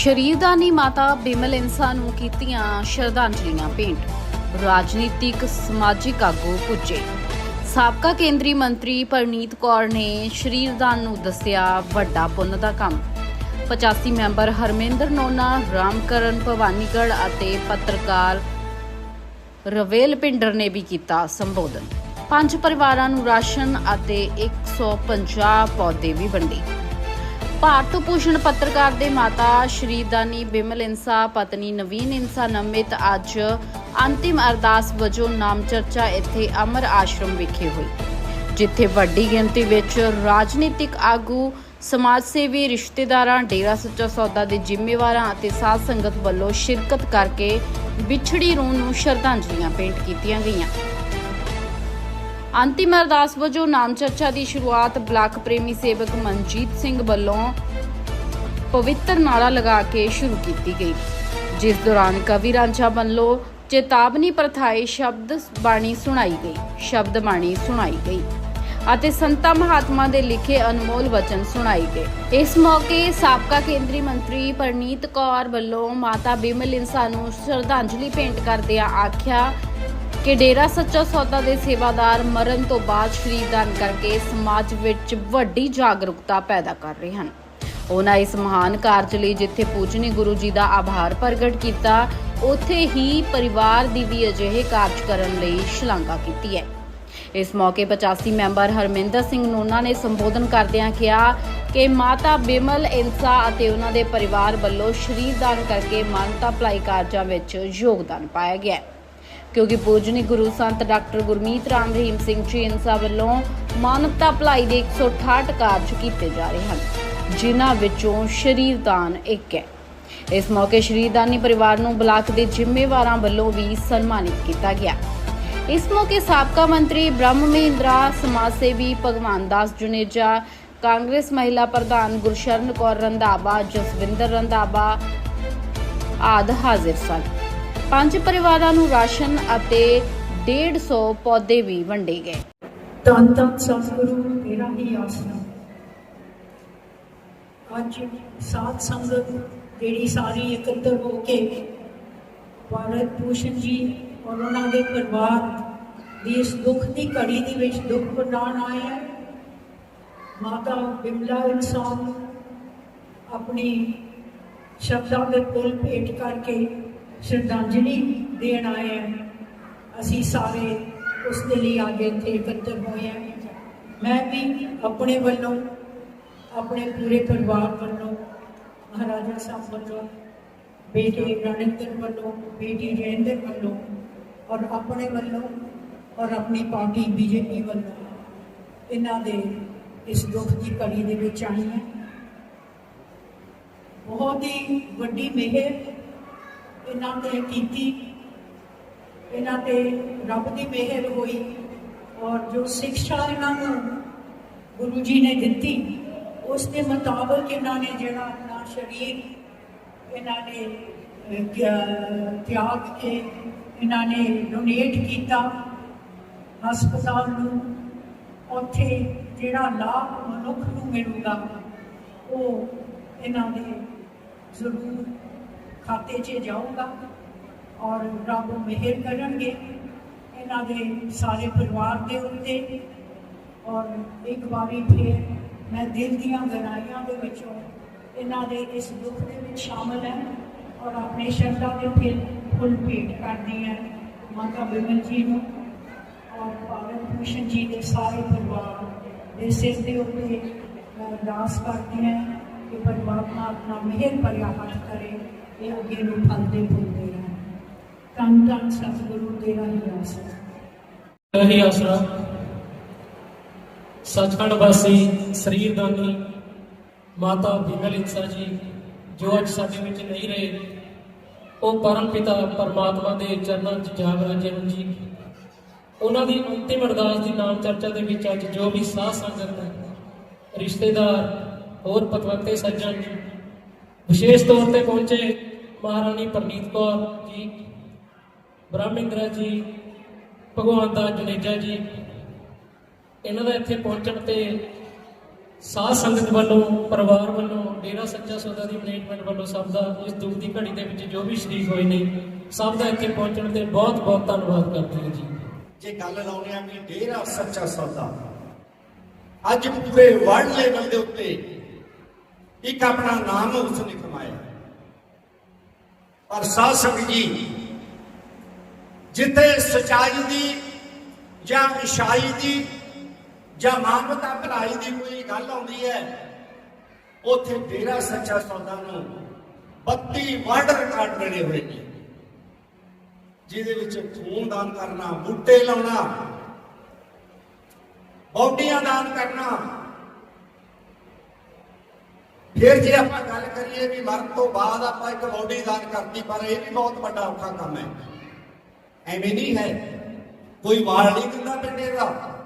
ਸ਼ਰੀਰਦਾਨੀ ਮਾਤਾ ਬਿਮਲ ਇੰਸਾ ਨੂੰ ਕੀਤੀਆਂ ਸ਼ਰਧਾਂਜਲੀਆਂ ਭੇਂਟ। ਰਾਜਨੀਤਿਕ, ਸਮਾਜਿਕ ਆਗੂ ਪੁੱਜੇ। ਸਾਬਕਾ ਕੇਂਦਰੀ ਮੰਤਰੀ ਪਰਨੀਤ ਕੌਰ ਨੇ ਸ਼ਰੀਰਦਾਨ ਨੂੰ ਦੱਸਿਆ ਵੱਡਾ ਪੁੰਨ ਦਾ ਕੰਮ। 85 ਮੈਂਬਰ ਹਰਮਿੰਦਰ ਨੋਨਾ, ਰਾਮਕਰਨ ਭਵਾਨੀਗੜ੍ਹ ਅਤੇ ਪੱਤਰਕਾਰ ਰਵੇਲ ਪਿੰਡਰ ਨੇ ਵੀ ਕੀਤਾ ਸੰਬੋਧਨ। ਪੰਜ ਪਰਿਵਾਰਾਂ ਨੂੰ ਰਾਸ਼ਨ ਅਤੇ 150 ਪੌਦੇ ਵੀ ਵੰਡੇ। ਭਾਰਤ ਭੂਸ਼ਣ ਪੱਤਰਕਾਰ ਦੇ ਮਾਤਾ ਸ਼੍ਰੀਦਾਨੀ ਬਿਮਲ ਇਨਸਾ, ਪਤਨੀ ਨਵੀਨ ਇੰਸਾ ਨਮਿਤ ਅੱਜ ਅੰਤਿਮ ਅਰਦਾਸ ਵਜੋਂ ਨਾਮ ਚਰਚਾ ਇੱਥੇ ਅਮਰ ਆਸ਼ਰਮ ਵਿਖੇ ਹੋਈ। ਜਿੱਥੇ ਵੱਡੀ ਗਿਣਤੀ ਵਿੱਚ ਰਾਜਨੀਤਿਕ ਆਗੂ ਸਮਾਜ ਸੇਵੀ ਰਿਸ਼ਤੇਦਾਰਾਂ, ਡੇਰਾ ਸੱਚਾ ਸੌਦਾ ਦੇ ਜ਼ਿੰਮੇਵਾਰਾਂ ਅਤੇ ਸਾਧ ਸੰਗਤ ਵੱਲੋਂ ਸ਼ਿਰਕਤ ਕਰਕੇ ਵਿਛੜੀ ਰੂਹ ਨੂੰ ਸ਼ਰਧਾਂਜਲੀਆਂ ਭੇਂਟ ਕੀਤੀਆਂ ਗਈਆਂ। ਅੰਤਿਮ ਅਰਦਾਸ ਵਜੋਂ ਨਾਮ ਚਰਚਾ ਦੀ ਸ਼ੁਰੂਆਤ ਬਲਾਕ ਪ੍ਰੇਮੀ ਸੇਵਕ ਮਨਜੀਤ ਸਿੰਘ ਵੱਲੋਂ ਪਵਿੱਤਰ ਨਾਰਾ ਲਗਾ ਕੇ ਸ਼ੁਰੂ ਕੀਤੀ ਗਈ, ਜਿਸ ਦੌਰਾਨ ਕਵੀ ਰਾਂਝਾ ਵੱਲੋਂ ਚੇਤਾਵਨੀ ਪ੍ਰਥਾਏ ਸ਼ਬਦ ਬਾਣੀ ਸੁਣਾਈ ਗਈ, ਸ਼ਬਦ ਬਾਣੀ ਸੁਣਾਈ ਗਈ ਅਤੇ ਸੰਤਾਂ ਮਹਾਤਮਾ ਦੇ ਲਿਖੇ ਅਨਮੋਲ ਵਚਨ ਸੁਣਾਈ ਗਏ। ਇਸ ਮੌਕੇ ਸਾਬਕਾ ਕੇਂਦਰੀ ਮੰਤਰੀ ਪਰਨੀਤ ਕੌਰ ਵੱਲੋਂ ਮਾਤਾ ਬਿਮਲ ਇੰਸਾ ਨੂੰ ਸ਼ਰਧਾਂਜਲੀ ਭੇਂਟ ਕਰਦਿਆਂ ਆਖਿਆ ਕਿ ਡੇਰਾ ਸੱਚਾ ਸੌਦਾ ਦੇ ਸੇਵਾਦਾਰ ਮਰਨ ਤੋਂ ਬਾਅਦ ਸ਼ਰੀਰਦਾਨ ਕਰਕੇ ਸਮਾਜ ਵਿੱਚ ਵੱਡੀ ਜਾਗਰੂਕਤਾ ਪੈਦਾ ਕਰ ਰਹੇ ਹਨ। ਉਹਨਾਂ ਇਸ ਮਹਾਨ ਕਾਰਜ ਲਈ ਜਿੱਥੇ ਪੂਜਨੀ ਗੁਰੂ ਜੀ ਦਾ ਆਭਾਰ ਪ੍ਰਗਟ ਕੀਤਾ, ਉੱਥੇ ਹੀ ਪਰਿਵਾਰ ਦੀ ਵੀ ਅਜਿਹੇ ਕਾਰਜ ਕਰਨ ਲਈ ਸ਼ਲਾਘਾ ਕੀਤੀ ਹੈ। ਇਸ ਮੌਕੇ 85 ਮੈਂਬਰ ਹਰਮਿੰਦਰ ਸਿੰਘ ਨੋਨਾ ਨੇ ਸੰਬੋਧਨ ਕਰਦਿਆਂ ਕਿਹਾ ਕਿ ਮਾਤਾ ਬਿਮਲ ਇੰਸਾ ਅਤੇ ਉਹਨਾਂ ਦੇ ਪਰਿਵਾਰ ਵੱਲੋਂ ਸ਼ਰੀਰਦਾਨ ਕਰਕੇ ਮਾਨਤਾ ਭਲਾਈ ਕਾਰਜਾਂ ਵਿੱਚ ਯੋਗਦਾਨ ਪਾਇਆ ਗਿਆ ਹੈ। ਕਿਉਂਕਿ ਪੂਜਨੀ ਗੁਰੂ ਸੰਤ ਡਾਕਟਰ ਗੁਰਮੀਤ ਰਾਮ ਰਹੀਮ ਸਿੰਘ ਜੀ ਇੰਸਾ ਵੱਲੋਂ ਮਾਨਵਤਾ ਭਲਾਈ ਦੇ 168 ਕਾਰਜ ਕੀਤੇ ਜਾ ਰਹੇ ਹਨ, ਜਿਨ੍ਹਾਂ ਵਿੱਚੋਂ ਸ਼ਰੀਰਦਾਨ ਇੱਕ ਹੈ। ਇਸ ਮੌਕੇ ਸ਼ਰੀਰਦਾਨੀ ਪਰਿਵਾਰ ਨੂੰ ਬਲਾਕ ਦੇ ਜ਼ਿੰਮੇਵਾਰਾਂ ਵੱਲੋਂ ਵੀ ਸਨਮਾਨਿਤ ਕੀਤਾ ਗਿਆ। ਇਸ ਮੌਕੇ ਸਾਬਕਾ ਮੰਤਰੀ ਬ੍ਰਹਮ ਮਹਿੰਦਰਾ ਸਮਾਜ ਸੇਵੀ ਭਗਵਾਨ ਦਾਸ ਜੁਨੇਜਾ, ਕਾਂਗਰਸ ਮਹਿਲਾ ਪ੍ਰਧਾਨ ਗੁਰਸ਼ਰਨ ਕੌਰ ਰੰਧਾਵਾ, ਜਸਵਿੰਦਰ ਰੰਧਾਵਾ ਆਦ ਹਾਜ਼ਰ ਸਨ। ਪੰਜ ਪਰਿਵਾਰਾਂ ਨੂੰ ਰਾਸ਼ਨ ਅਤੇ 150 ਪੌਦੇ ਵੀ ਵੰਡੇ ਗਏ। ਧੰਨ ਧੰਨ ਸਤਿਗੁਰੂ ਤੇਰਾ ਹੀ ਆਸਰਾ। ਅੱਜ ਸਾਥ ਸੰਗਤ ਜਿਹੜੀ ਸਾਰੀ ਇਕੱਤਰ ਹੋ ਕੇ ਭਾਰਤ ਭੂਸ਼ਣ ਜੀ ਔਰ ਉਹਨਾਂ ਦੇ ਪਰਿਵਾਰ ਦੀ ਇਸ ਦੁੱਖ ਦੀ ਘੜੀ ਦੇ ਵਿੱਚ ਦੁੱਖ ਵੰਡਾਉਣ ਆਏ ਹੈ। ਮਾਤਾ ਬਿਮਲਾ ਇਨਸਾਨ ਆਪਣੀ ਸ਼ਬਦਾਂ ਦੇ ਪੁੱਲ ਭੇਟ ਕਰਕੇ ਸ਼ਰਧਾਂਜਲੀ ਦੇਣ ਆਏ ਹੈ। ਅਸੀਂ ਸਾਰੇ ਉਸ ਦੇ ਲਈ ਆਗੇ ਇੱਥੇ ਇਕੱਤਰ ਹੋਏ ਹਾਂ। ਮੈਂ ਵੀ ਆਪਣੇ ਵੱਲੋਂ, ਆਪਣੇ ਪੂਰੇ ਪਰਿਵਾਰ ਵੱਲੋਂ, ਮਹਾਰਾਜਾ ਸਾਹਿਬ ਵੱਲੋਂ, ਬੇਟੇ ਰਣਿੰਦਰ ਵੱਲੋਂ, ਬੇਟੀ ਜੈਂਦਰ ਵੱਲੋਂ ਔਰ ਆਪਣੇ ਵੱਲੋਂ ਔਰ ਆਪਣੀ ਪਾਰਟੀ ਬੀਜੇਪੀ ਵੱਲੋਂ ਇਹਨਾਂ ਦੇ ਇਸ ਦੁੱਖ ਦੀ ਘੜੀ ਦੇ ਵਿੱਚ ਆਈ ਹੈ। ਬਹੁਤ ਹੀ ਵੱਡੀ ਮਿਹਰ ਇਹਨਾਂ ਤੇ ਕੀਤੀ। ਇਹਨਾਂ ਤੇ ਰੱਬ ਦੀ ਮਿਹਰ ਹੋਈ ਔਰ ਜੋ ਸਿੱਖਿਆ ਇਹਨਾਂ ਨੂੰ ਗੁਰੂ ਜੀ ਨੇ ਦਿੱਤੀ, ਉਸ ਦੇ ਮੁਤਾਬਕ ਇਹਨਾਂ ਨੇ ਜਿਹੜਾ ਆਪਣਾ ਸਰੀਰ, ਇਹਨਾਂ ਨੇ ਤਿਆਗ ਕੇ ਇਹਨਾਂ ਨੇ ਡੋਨੇਟ ਕੀਤਾ ਹਸਪਤਾਲ ਨੂੰ। ਉੱਥੇ ਜਿਹੜਾ ਲਾਭ ਮਨੁੱਖ ਨੂੰ ਮਿਲੂਗਾ, ਉਹ ਇਹਨਾਂ ਦੇ ਜ਼ਰੂਰ ਖਾਤੇ 'ਚ ਜਾਊਗਾ ਔਰ ਰੱਬ ਮਿਹਰ ਕਰਨਗੇ ਇਹਨਾਂ ਦੇ ਸਾਰੇ ਪਰਿਵਾਰ ਦੇ ਉੱਤੇ। ਔਰ ਇੱਕ ਵਾਰੀ ਫਿਰ ਮੈਂ ਦਿਲ ਦੀਆਂ ਗਹਿਰਾਈਆਂ ਦੇ ਵਿੱਚੋਂ ਇਹਨਾਂ ਦੇ ਇਸ ਦੁੱਖ ਦੇ ਵਿੱਚ ਸ਼ਾਮਲ ਹੈ ਔਰ ਆਪਣੇ ਸ਼ਰਧਾ ਦੇ ਫਿਰ ਫੁੱਲ ਭੇਟ ਕਰਦੀ ਹੈ ਮਾਤਾ ਬਿਮਲ ਜੀ ਨੂੰ ਔਰ ਭਾਰਤ ਭੂਸ਼ਣ ਜੀ ਦੇ ਸਾਰੇ ਪਰਿਵਾਰ ਦੇ ਸਿਰ ਦੇ ਉੱਤੇ ਮੈਂ ਅਰਦਾਸ ਕਰਦੀ ਹਾਂ ਕਿ ਪਰਮਾਤਮਾ ਆਪਣਾ ਮਿਹਰ ਭਰਿਆ ਹੱਥ ਕਰੇ। ਇਹ ਅੱਗੇ ਨੂੰ ਫਲਦੇ ਫੁੱਲਦੇ ਰਹਿਣ ਧੰਨ ਧੰਨ ਸਤਿਗੁਰੂ ਤੇਰਾ ਹੀ ਆਸਰਾ। ਇਹੀ ਆਸਰਾ। ਸੱਚਖੰਡ ਵਾਸੀ ਸਰੀਰ ਮਾਤਾ ਬਿਮਲ ਇੰਸਾ ਜੀ, ਜੋ ਅੱਜ ਸਾਡੇ ਵਿੱਚ ਨਹੀਂ ਰਹੇ, ਉਹ ਪਰਮ ਪਿਤਾ ਪਰਮਾਤਮਾ ਦੇ ਚਰਨਾਂ 'ਚ ਜਾਗ ਰਹੇ ਜੀ। ਉਹਨਾਂ ਦੀ ਅੰਤਿਮ ਅਰਦਾਸ ਦੀ ਨਾਮ ਚਰਚਾ ਦੇ ਵਿੱਚ ਅੱਜ ਜੋ ਵੀ ਸਾਧ ਸੰਗਤ ਹੈ, ਰਿਸ਼ਤੇਦਾਰ, ਹੋਰ ਪਤਵੰਤੇ ਸੱਜਣ ਵਿਸ਼ੇਸ਼ ਤੌਰ ਤੇ ਪਹੁੰਚੇ। ਮਹਾਰਾਣੀ ਪ੍ਰਨੀਤ ਕੌਰ ਜੀ, ਬ੍ਰਹਮਿੰਦਰਾ ਜੀ, ਭਗਵਾਨ ਦਾ ਜਨੇਜਾ ਜੀ, ਇਹਨਾਂ ਦਾ ਇੱਥੇ ਪਹੁੰਚਣ ਤੇ ਸਾਧ ਸੰਗਤ ਵੱਲੋਂ, ਪਰਿਵਾਰ ਵੱਲੋਂ, ਡੇਰਾ ਸੱਚਾ ਸੌਦਾ ਦੀ ਮੈਨੇਜਮੈਂਟ ਵੱਲੋਂ ਸਭ ਦਾ, ਇਸ ਦੁੱਖ ਦੀ ਘੜੀ ਦੇ ਵਿੱਚ ਜੋ ਵੀ ਸ਼ਰੀਕ ਹੋਏ ਨੇ, ਸਭ ਦਾ ਇੱਥੇ ਪਹੁੰਚਣ ਤੇ ਬਹੁਤ ਬਹੁਤ ਧੰਨਵਾਦ ਕਰਦੇ ਹਾਂ ਜੀ। ਜੇ ਗੱਲ ਲਾਉਣੇ ਆ ਵੀ ਡੇਰਾ ਸੱਚਾ ਸੌਦਾ, ਅੱਜ ਪੂਰੇ ਵਰਲਡ ਲੈਵਲ ਦੇ ਉੱਤੇ ਇੱਕ ਆਪਣਾ ਨਾਮ ਉਸਨੇ ਕਮਾਇਆ। ਪਰ ਸਾਧ ਸੰਗਤ ਜੀ, ਜਿੱਥੇ ਸਚਾਈ ਦੀ ਜਾਂ ਇਸ਼ਾਈ ਦੀ ਜਾਂ ਮਾਨਵਤਾ ਭਲਾਈ ਦੀ ਕੋਈ ਗੱਲ ਆਉਂਦੀ ਹੈ, ਉੱਥੇ ਡੇਰਾ ਸੱਚਾ ਸੌਦਾ ਨੂੰ 32 ਵਰਲਡ ਰਿਕਾਰਡ ਬਣੇ ਹੋਏ ਨੇ। ਜਿਹਦੇ ਵਿੱਚ ਖੂਨ ਦਾਨ ਕਰਨਾ, ਬੂਟੇ ਲਾਉਣਾ, ਬੌਡੀਆਂ ਦਾਨ ਕਰਨਾ ਫਿਰ ਜੇ ਆਪਾਂ ਗੱਲ ਕਰੀਏ ਵੀ ਮਰਨ ਤੋਂ ਬਾਅਦ ਆਪਾਂ ਇੱਕ ਬੋਡੀ ਦਾਨ ਕਰਤੀ, ਪਰ ਇਹ ਵੀ ਬਹੁਤ ਵੱਡਾ ਔਖਾ ਕੰਮ ਹੈ। ਐਵੇਂ ਨਹੀਂ ਹੈ। ਕੋਈ ਵਾਲ ਨਹੀਂ ਦਿੰਦਾ ਪਿੰਡੇ ਦਾ।